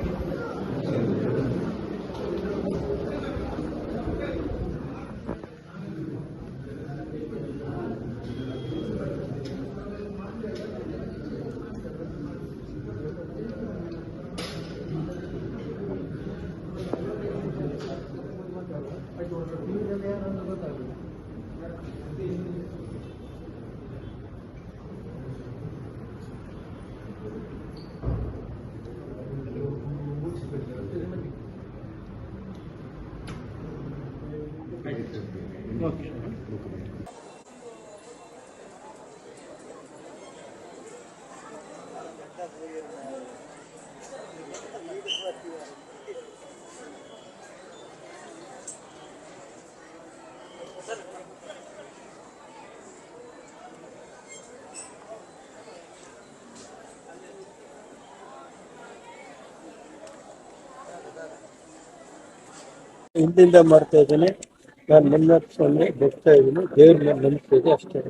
Amen. ಹಿಂದಿಂದ ಮಾಡ್ತಾ ಇದ್ದೀನಿ? ನಾನು ನನ್ನ ಹತ್ರ ಬರ್ತಾ ಇದ್ದೀನಿ. ದೇವ್ರ ಮೇಲೆ ನಂಬಿಕೆ ಅಷ್ಟೇ.